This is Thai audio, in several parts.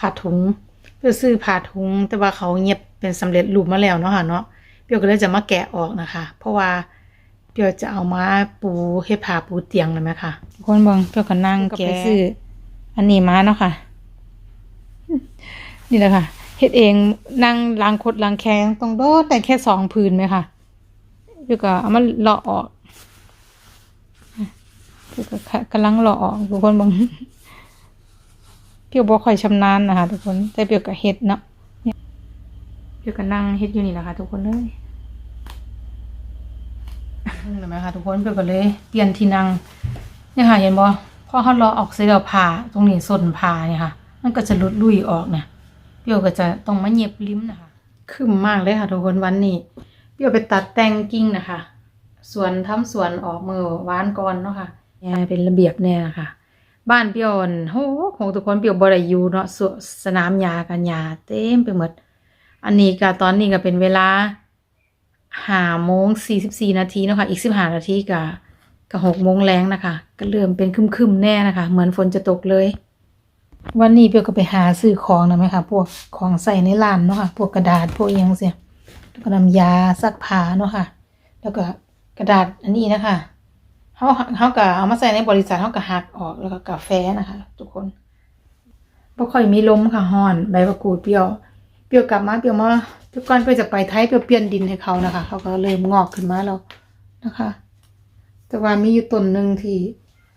ผ้าถุงเพื่อซื้อผ้าถุง แต่ว่าเขาเงียบเป็นสำเร็จรูปมาแล้วเนาะค่ะเนาะเปียวก็เลยจะมาแกะออกนะคะ เพราะว่าเปียวจะเอามาปูเฮ็ดผ้าปูเตียงเลยไหมคะทุกคนเบิ่งเปียวก็นั่งแกะซื้ออันนี้มาเนาะค่ะ นี่แหละค่ะเฮ็ดเองนั่งล้างคดล้างแข้งต้องโดดแต่แค่สองพื้นไหมค่ะเปียวก็เอามาเลาะออกเปียวก็กำลังเลาะออกทุกคนเบิ่ง เปียวบ่ค่อยชำนาญนะคะ ทุกคนแต่เปียวก็เฮ็ดเนาะเนี่ยเปียวก็นั่งเฮ็ดอยู่นี่แหละค่ะทุกคนเลยเห็นไหมคะทุกคนเปียวก็เลย เปลี่ยนที่นั่งเนี่ยค่ะเห็นบ่พอเขาเลาะออกเสร็จแล้วผ่าตรงนี้ส้นผ่าเนี่ยค่ะ มันก็จะหลุดลุยออกเนี่ยเปียวก็จะต้องมาเย็บลิ้มนะคะคึ้มมากเลยค่ะ ทุกคนวันนี้เปียวไปตัดแต่งกิ่งนะคะสวนทำสวนออกมือวานก่อนเนาะค่ะเนี่ยเป็นระเบียบแน่นะคะ บ้านเปียวอั่นโหของทุกคนเปียวบ่ได้อยู่เนาะสสนามหญ้ากันหญ้าเต็มไปหมด อันนี้ก็ตอนนี้ก็เป็นเวลาห้าโมงสี่สิบสี่นาทีนะคะอีกสิบห้านาทีก็ก็หกโมงแรงนะคะ ก็เริ่มเป็นครึมๆแน่นะคะ เหมือนฝนจะตกเลย วันนี้เปียวก็ไปหาซื้อของนะไหมคะพวกของใส่ในร้านเนาะค่ะพวกกระดาษพวกยังเสียแล้วก็น้ำยาซักผ้าเนาะค่ะ แล้วก็กระดาษอันนี้นะคะ เขาเขาก็เอามาใส่ในบริษัทเขาก็หักออกแล้วก็กาแฟนะคะ ทุกคนบ่ค่อยมีลมค่ะฮอนใบมะกรูดเปรี้ยว เปรี้ยวกลับมาเปรี้ยวมาเปรี้ยวก่อนเปรี้ยวจะไปไทยเปรี้ยวเปลี่ยนดินให้เขานะคะ เขาก็เริ่มงอกขึ้นมาแล้วนะคะ แต่ว่ามีอยู่ต้นหนึ่งที่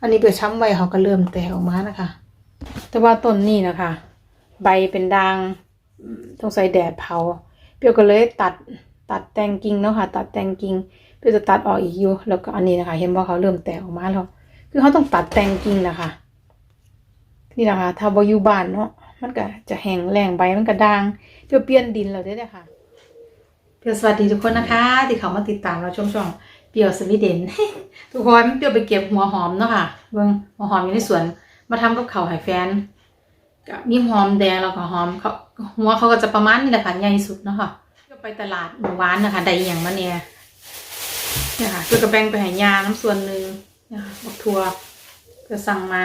อันนี้เปรี้ยวช้ำไวเขาก็เริ่มแตกออกมานะคะ แต่ว่าต้นนี้นะคะ ใบเป็นด่างต้องใส่แดดเผา เปรี้ยวก็เลยตัดตัดแตงกิ่งเนาะค่ะ ตัดแตงกิ่ง เปรี้ยวจะตัดออกอีกอยู่แล้วก็อันนี้นะคะ เห็นว่าเขาเริ่มแตกออกมาแล้ว คือเขาต้องตัดแต่งกิ่งนะคะนี่นะคะ ถ้าบอยู่บ้านเนาะมันก็จะแห้งแรงใบมันก็ด่างเปรี้ยวเปลี่ยนดินแล้วได้อค่ะเปรี้ยวสวัสดีทุกคนนะคะ ที่เขามาติดตามเราช่วงช่องเปียวสวีเดนทุกคนเปียวไปเก็บหัวหอมเนาะค่ะเบิ่งหัวหอมอยู่ในสวนมาทำกับเขาวให้แฟนก็มีหอมแดงแล้วก็หอมเขาหัวเขาก็จะประมาณนี้แหละค่ะใหญ่สุดเนาะค่ะก็ไปตลาดหมู่บ้านนะคะได้อย่างมาเนี่ย เนี่ยค่ะก็กระแบงไปห้ยาน้ำส่วนหนึ่งนะคะบักทัวก็สั่งมา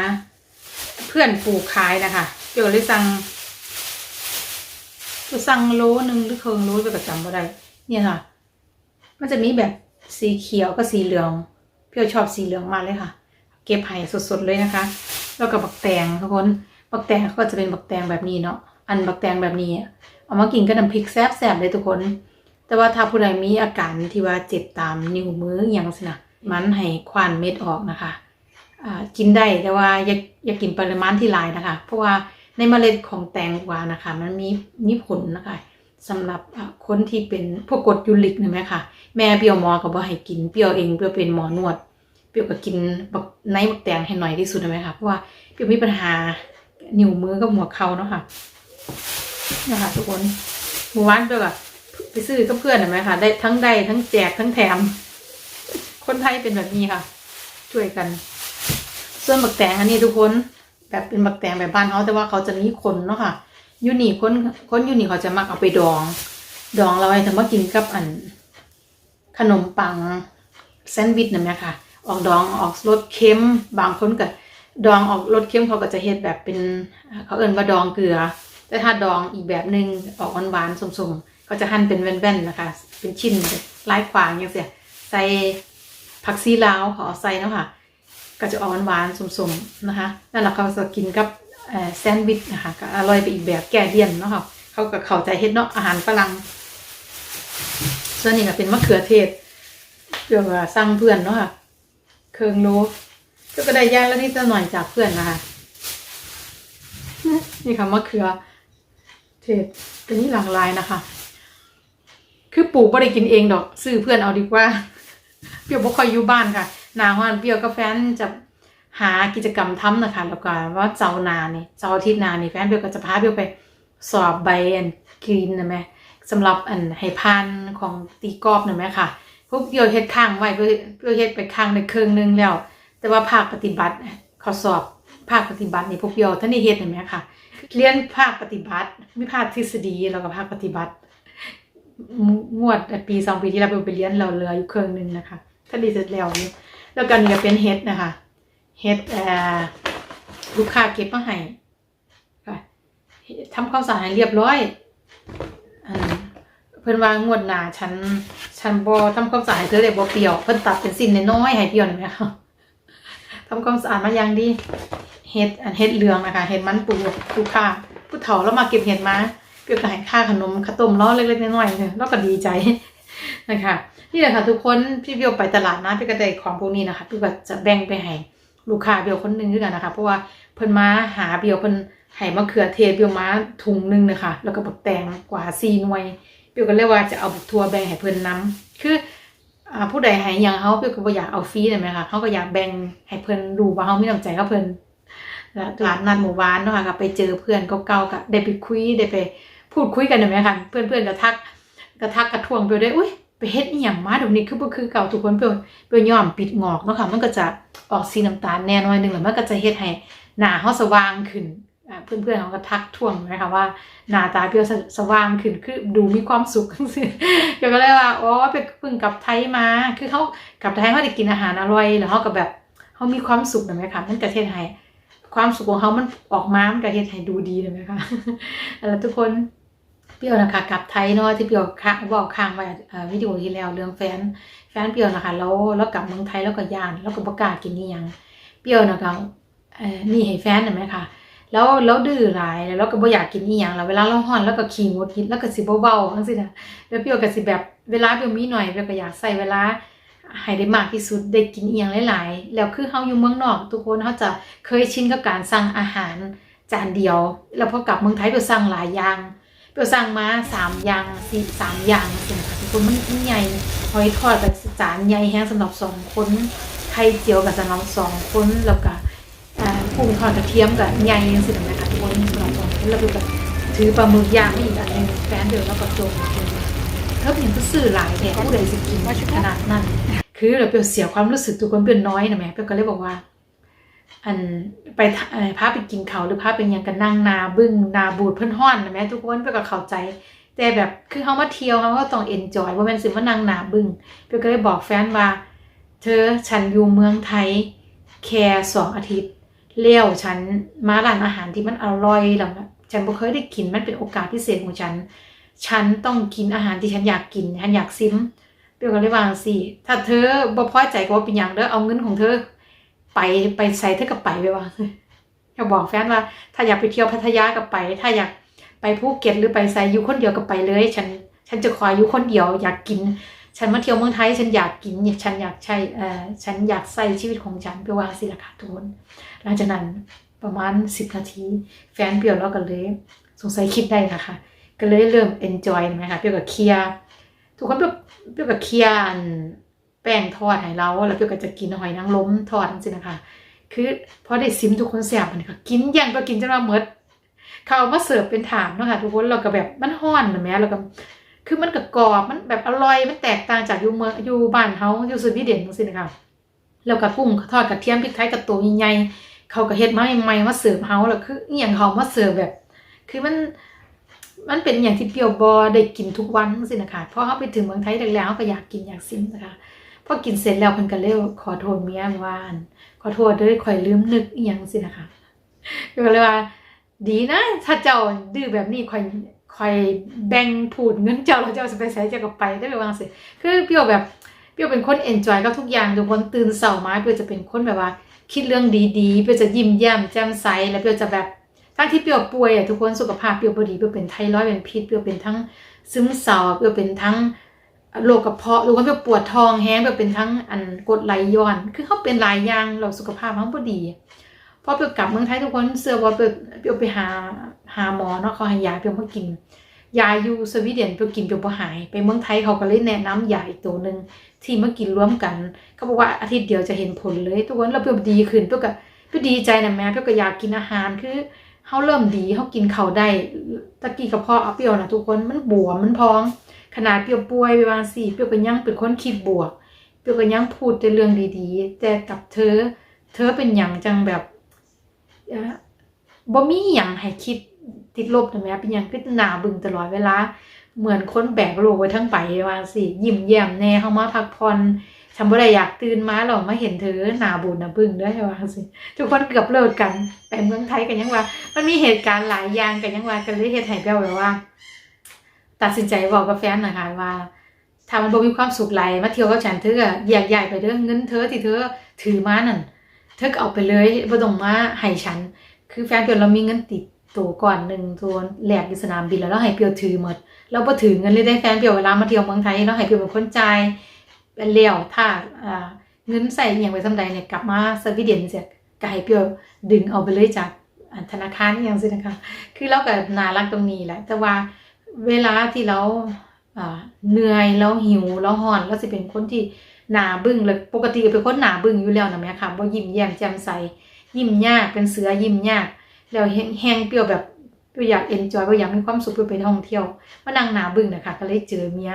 เพื่อนปลูกขายนะคะเดี๋ยวเลยสั่งก็สั่งโลหนึ่งหรือเคิงโลไปประจำบ่ได้ เนี่ยค่ะ มันจะมีแบบสีเขียวกับสีเหลืองเพี่อชอบสีเหลืองมากเลยค่ะ เก็บไห่สดๆเลยนะคะ แล้วก็บักแตงทุกคนบักแตงก็จะเป็นบักแตงแบบนี้เนาะอันบักแตงแบบนี้ เอามากินกับน้ำพริกแซ่บๆเลยทุกคน แต่ว่าถ้าผู้ใดมีอาการที่ว่าเจ็บตามนิ้วมืออย่างสินะมันให้ควานเม็ดออกนะคะอ่ากินได้แต่ว่าอย่าอย่ากินปริมาณที่หลายนะคะ เพราะว่าในเมล็ดของแตงกวานะคะ มันมีมีผลนะคะสำหรับคนที่เป็นพวกกรดยูริกนะไหมค่ะ แม่เปียวหมอก็บอกให้กินเปียวเองเปรียวเป็นหมอนวด เปียวก็กินบักในบักแตงให้หน่อยที่สุดนะไหมคะเพราะว่าเปียวมีปัญหานิ้วมือกับหัวเข่าเนาะค่ะนะคะทุกคนหมู่บ้านเปียวอะ ซื้อกับเพื่อนนไหมคะได้ทั้งได้ทั้งแจกทั้งแถม คนไทยเป็นแบบนี้ค่ะ ช่วยกัน ส่วนบักแตงอันนี้ทุกคน แบบเป็นบักแตงแบบบ้านเขาแต่ว่าเขาจะมีคนเนาะค่ะยูนี่คนคนยูนี่เขาจะมักเอาไปดอง ดองเราไว้ทำมากินกับอัน ขนมปังแซนด์วิชนะแม่ค่ะ ออกดองออกรสเค็มบางคนก็ดองออกรสเค็มเขาก็จะเฮ็ดแบบเป็น เขาเอิ่นว่าดองเกลือ แต่ถ้าดองอีกแบบหนึ่งออกหวานๆสมๆ เขาจะหั่นเป็นแว่นๆนะคะ เป็นชิ้นลายขวางอย่างเสียใส่ผักซีลาวขอใส่เนาะค่ะ ก็จะออกหวานๆสมๆนะคะนั่นแหละเขาจะกินกับแซนด์วิชนะคะก็อร่อยไปอีกแบบแก่เลี่ยนเนาะค่ะเขาก็เข้าใจเฮ็ดเนาะอาหารฝรั่งส่วนนี้ก็เป็นมะเขือเทศเดี๋ยวว่าสั่งเพื่อนเนาะค่ะเครื่องโลก็ก็ได้ย่างแล้วนี่จะหน่อยจากเพื่อนนะคะนี่ค่ะมะเขือเทศเป็นนี่หลากหลายนะคะ คือปลูกไม่ได้กินเองดอก ซื้อเพื่อนเอาดีกว่า เปรี้ยวบ่ค่อยอยู่บ้านค่ะหนาฮอนเปรี้ยวกับแฟนจะหากิจกรรมทำนะคะแล้วก็ว่าเจ้านานี่เจ้าอาทิตย์นานี่แฟนเปียวก็จะพาเปียวไปสอบใบอันกรีนนะแม่สำหรับอันให้พานของตีกรอบนะแม่ค่ะพวกเดียวเฮ็ดข้างไว้เพื่อเพื่อเฮ็ดไปข้างในครึ่งหนึงแล้ว แต่ว่าภาคปฏิบัติเขาสอบภาคปฏิบัตินี่พวกเดียวท่านได้เฮ็ดเห็นไหมค่ะ เรียนภาคปฏิบัติมีภาคทฤษฎีแล้วก็ภาคปฏิบัติ งวดปีสองปีที่เราไปเรียนเราเหลืออยู่เครึ่องหนึ่งนะคะท่าด้เสร็จแล้วอยู่แล้วก็นี่ก็เป็นเฮ็ดนะคะเฮ็ดลูกค้าเก็บมาให้ค่ะทำความสะอาดเรียบร้อยอันเพิ่นว่างวดหนาฉันฉันบ่ทำความสะอาดเธอเลยบ่เปรี้ยวเพิ่นตัดเป็นสิ้นน้อยๆให้เปรี้ยวหน่อยไหมคะทำความสะอาดมาอย่างดีเห็ดอันเห็ดเหลืองนะคะเห็ดมันปูลูกค้าผู้เฒ่าแล้วมาเก็บเห็ดมา เปรี้ยวก็ให้ค่าขนมข้าวต้มล้อเล็กๆน้อยๆเนี่ยแล้วก็ดีใจนะคะนี่แหละค่ะทุกคนพี่เบียวไปตลาดนะพี่ก็ได้ของพวกนี้นะคะพี่ก็จะแบ่งไปให้ลูกค้าเบียวคนหนึงด้วยกันนะคะ เพราะว่าเพิ่นมาหาเบียวเพิ่นให้มะเขือเทศเบียวมาถุงหนึงนะคะ แล้วก็บักแตงกว่า4หน่วยเบียวก็เลยว่าจะเอาบักทัวแบ่งให้เพิ่นนํคือผู้ใดให้ยังเฮาเบียวก็อยากเอาฟรีได้ไหมคะเฮาก็อยากแบ่งให้เพิ่อนรู้ว่าเฮาไมีน้ำใจกับเพิ่อนแล้วตลาดนัดหมู่บ้านเนาะค่ะไปเจอเพื่อนเก่าๆก็ได้ไปคุยได้ไป พูดคุยกันได้ไหมคะเพื่อนๆก็ทักกระทักกระทวงเปียวได้อุ้ยไปเฮ็ดอีหยังมาเดี๋ยวนี้คือบ่คือเก่าทุกคนเปียวเปียวยอมปิดงอกเนาะค่ะมันก็จะออกสีน้ำตาลแน่น้อยหนึงแล้วมันก็จะเฮ็ดให้หน้าเฮาสว่างขึ้นอ่าเพื่อนๆเขาก็ทักทวงนะคะว่าหน้าตาเปียวสสว่างขึ้นคือดูมีความสุขจังซี่เปียวก็เลยว่าอ๋อเปียวเพิ่งกลับไทยมา คือเขากลับไทยเขาได้กินอาหารอร่อยแล้วเขาก็แบบเขามีความสุขไหมคะมันก็เฮ็ดให้ความสุขของเขามันออกมามันก็เฮ็ดให้ดูดีนะไหมคะแล้วทุกคน เปรี้ยวนะคะกลับไทยเนาะที่เปรี้ยวค้างบอกค้างไว้วิดีโอที่แล้วเรื่องแฟนแฟนเปรี้ยวนะคะแล้วแล้วกลับเมืองไทยแล้วก็ยานแล้วก็บ่กล้ากินนี่ยังเปรี้ยวนะคะนี่ให้แฟนเห็นไหมคะแล้วแล้วดื้อหลายแล้วก็บ่อยากกินนี่ยังแล้วเวลาเราฮ้อนแล้วก็ขี้งดกินแล้วก็สิเบาๆจังซี่นะแล้วเปรี้ยวก็สิแบบเวลาเปรี้ยวมีหน่อยเปรี้ยวก็อยากใส่เวลาให้ได้มากที่สุดได้กินอียงหลายๆ แล้วคือเฮาอยู่เมืองนอก ทุกคนเฮาจะเคยชินกับการสั่งอาหารจานเดียว แล้วพอกลับเมืองไทยเปสั่งหลายอย่าง เปียวสั่งมาสามอย่างสี่สามอย่างสินะคะทุกคนมันมันใหญ่หอยทอดกับจานใหญ่แห้งสำหรับสองคนไข่เจียวกับสำหรับสองคนแล้วก็กุ้งทอดกระเทียมกับใหญ่ยังสินะคะทุกคนสำหรับสองคนแล้วก็ถือปลาหมึกย่างไม่อีกอันหนึงแฟนเดินแล้วก็จมเธอเห็นก็ซื้อหลายแถมผู้ใดสิกินขนาดนั้น คือเราเปียวเสียความรู้สึกทุกคนเปลี่ยวน้อยนะแม่เปียวก็เลยบอกว่า อันไปพาไปกินเขาวหรือพาไปยังกันนั่งนาบึ้งนาบูดเพิ่อนฮ้อนนะแม่ทุกคนเพื่อก็เข้าใจ แต่แบบคือเขามาเที่ยวเขาก็ต้องเอนจอยว่าแม่นสิมานั่งนาบึ้งเพื่อก็เลยบอกแฟนว่า เธอฉันอยู่เมืองไทยแค่สองอาทิตย์เลี้ยวฉันมาร้านอาหารที่มันอร่อยแล้วนะฉันบ่เคยได้กินมันเป็นโอกาสพิเศษของฉัน ฉันต้องกินอาหารที่ฉันอยากกินฉันอยากซิมเปียวก็เลยว่าสิถ้าเธอบ่พอใจก็บ่เป็นหยังเด้อเอาเงินของเธอ ไปไปใส่เธอกับไปไปว่าอยากบอกแฟนว่า ถ้าอยากไปเที่ยวพัทยากับไป ถ้าอยากไปภูเก็ตหรือไปไซอยู่คนเดียวกับไปเลย ฉัน ฉันจะคอยอยู่คนเดียว อยากกิน ฉันมาเที่ยวเมืองไทย ฉันอยากกินเนี่ยฉันอยากใช้เอ่อฉันอยากใส่ชีวิตของฉันไปวางสิละค่ะทุกคนหลังจากนั้นประมาณสิบนาที แฟนเปรียวแล้วก็เลย สงสัยคิดได้นะคะ ก็เลยเริ่ม enjoy นะคะเปรียวกับเคลียร์ทุกคนเปรียวเปรียวกับเคลียร์อัน ป้งทอดให้เราแล้วเปรียวก็จะกินหอยนางรมทอดจริงๆนะคะ คือพอได้ซิมทุกคนแสบมันก็กินอย่างก็กินจนว่าหมดเขามาเสิร์ฟเป็นถาดเนาะค่ะทุกคนเราก็แบบมันห้อนนะแม่เราก็คือมันก็กรอบมันแบบอร่อยมันแตกต่างจากอยู่เมืองอยู่บ้านเฮาอยู่สวีเดนจังซี่นะคะแล้วก็กุ้งทอดกระเทียมพริกไทยกับตัวใหญ่เขาก็เฮ็ดมาใหม่มาเสิร์ฟเฮาแล้วคืออีหยังเขามาเสิร์ฟแบบ คือมันมันเป็นอย่างที่เปรียวบอได้กินทุกวันจังซี่นะคะพอเฮาไปถึงเมืองไทยแล้วเฮาก็อยากกินอยากซิมนะคะ พอกินเสร็จแล้วเพิ่นก็เลยขอโทษเมียว่าอั่นขอโทษด้วยข่อยลืมนึกอีหยังสินะคะก็เลยว่า ดีนะ ถ้าเจ้าดื้อแบบนี้ข่อยข่อยแบ่งพูดเงินเจ้าแล้วเจ้าจะไปใช้เจ้าก็ไปได้ไปวางสิคือเปรียวแบบเปรียวเป็นคนเอนจอยกับทุกอย่างทุกคนตื่นเสาร์มาเปรียวจะเป็นคนแบบว่า คิดเรื่องดีๆเปรียวจะยิ้มแย้มแจ่มใสแล้วเปรียวจะแบบทั้งที่เปรียวป่วยอะทุกคนสุขภาพเปรียวบ่ดีเปรียวเป็นไทรอยด์เป็นพิษเปรียวเป็นทั้งซึมเศร้าเปรียวเป็นทั้ง โรคกระเพาะหรือว่าแบบปวดท้องแห้งแบบเป็นทั้งอันกดไหลย้อน คือเขาเป็นหลายอย่างเราสุขภาพเขาบ่ดีพอเปียวกลับเมืองไทยทุกคนเสื้อว่าเปียวเปียวไปหาหาหมอเนาะเขาให้ยาเปียวมากินยาอยู่สวีเดนเปียวกินเปียวบ่หาย ไปเมืองไทยเขาก็เลยแนะนำยาอีกตัวหนึ่งที่มากินร่วมกันเขาบอกว่าอาทิตย์เดียวจะเห็นผลเลย ทุกคนแล้วเปียวดีขึ้นเปียวก็เปียวดีใจนะแม่เปียวก็อยากกินอาหารคือ เขาเริ่มดีเขากินเขาได้ตะกี้กระเพาะเอาเปียวนะทุกคนมันบวมมันพอง ขนาดเปรียวป่วยไปบางสี่เปรียวก็ยังเป็นคนคิดบวก เปรียวก็ยังพูดแต่เรื่องดีๆ แต่กับเธอ เธอเป็นอย่างจังแบบอ่อบ่มีหยังให้คิดติดลบนะแม่เป็นอย่างคือหนาบึงตลอดเวลา เหมือนคนแบกโลกไว้ทั้งไปว่าสิยิ้มแย้มแน่เข้ามาพักผ่อน ฉันบ่ได้อยากตื่นมาหรอกมาเห็นเธอหน้าบุญนะบึ้งด้อว่าสิทุกคนเกือบเลิกกันไปเมืองไทยกันยังว่า มันมีเหตุการณ์หลายอย่างกันยังว่ากันเลยเฮ็ดให้เปรี้ยวแบบว่า ตัดสินใจบอกกับแฟนนะคะว่าถ้ามันบ่มีความสุขไหลมาเที่ยวกับฉันเธอก็แยกย้ายไปเด้อเงินเธอที่เธอถือมานั่นเธอก็เอาไปเลยบ่ต้องมาให้ฉัน คือแฟนเปียวเรามีเงินติดตัวก่อนหนึ่งตัวแหลกอยู่สนามบินแล้วเราให้เปียวถือหมดเราบ่ถือเงินเลยได้แฟนเปียวเวลามาเที่ยวเมืองไทยเราให้เปียวเป็นคนจ่าย เป็นแล้วถ้าอ่าเงินใส่อย่างไปทำใดเนี่ยกลับมาสวีเดนเสียก็ให้เปียวดึงเอาไปเลยจากธนาคารอย่างสินะคะ คือเราก็น่ารักตรงนี้แหละ แต่ว่าเวลาที่เราเหนื่อยแล้วหิวแล้วหอนแล้วสิเป็นคนที่หนาบึ้งเลยปกติเป็นคนหนาบึ้งอยู่แล้วนะแม่ค่ะบ่ายิ้มแย้มแจ่มใสยิ้มยากเป็นเสือยิ้มยาก แล้วแห้งเปรี้ยวแบบอยากเอนจอยเปรี้ยวอยากมีความสุขเปรี้ยวไปท่องเที่ยวมานั่งหนาบึ้งนะคะก็เลยเจอเมีย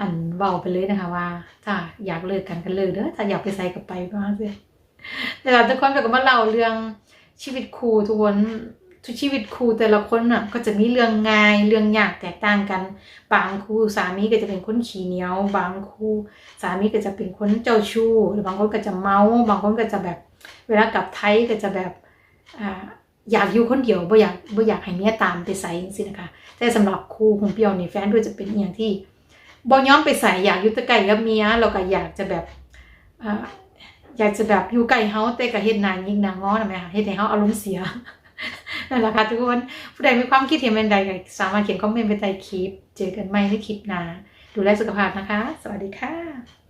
อันเบาไปเลยนะคะว่าถ้าอยากเลิกกันก็เลิกเด้อถ้าอยากไปใส่ก็ไปบ้างสิแต่ละทุกคนก็มาเล่าเรื่องชีวิตครูทุกคนทุกชีวิตครูแต่ละคนน่ะก็จะมีเรื่องง่ายเรื่องยากแตกต่างกัน บางครูสามีก็จะเป็นคนขี้เหนียว บางครูสามีก็จะเป็นคนเจ้าชู้หรือบางคนก็จะเมาบางคนก็จะแบบ เวลากลับไทยก็จะแบบอ่าอยากอยู่คนเดียวบ่อยากบ่อยากให้เมียตามไปใส่จังซี่นะคะแต่สำหรับครูของเปียวนี่แฟนด้วยจะเป็นอย่างที่ บอย้อมไปใส่อยากอยู่ใกล้กับเมียเราก็อยากจะแบบอยากจะแบบอยู่ใกล้เฮาแต่ก็เฮ็ดหน้ายิงนางง้อนะแม่ค่ะเฮ็ดให้เฮาอารมณ์เสียนั่นแหละค่ะทุกคนผู้ใดมีความคิดเห็นเป็นใดก็สามารถเขียนคอมเมนต์ไปใต้คลิป เจอกันใหม่ในคลิปหน้าดูแลสุขภาพนะคะ สวัสดีค่ะ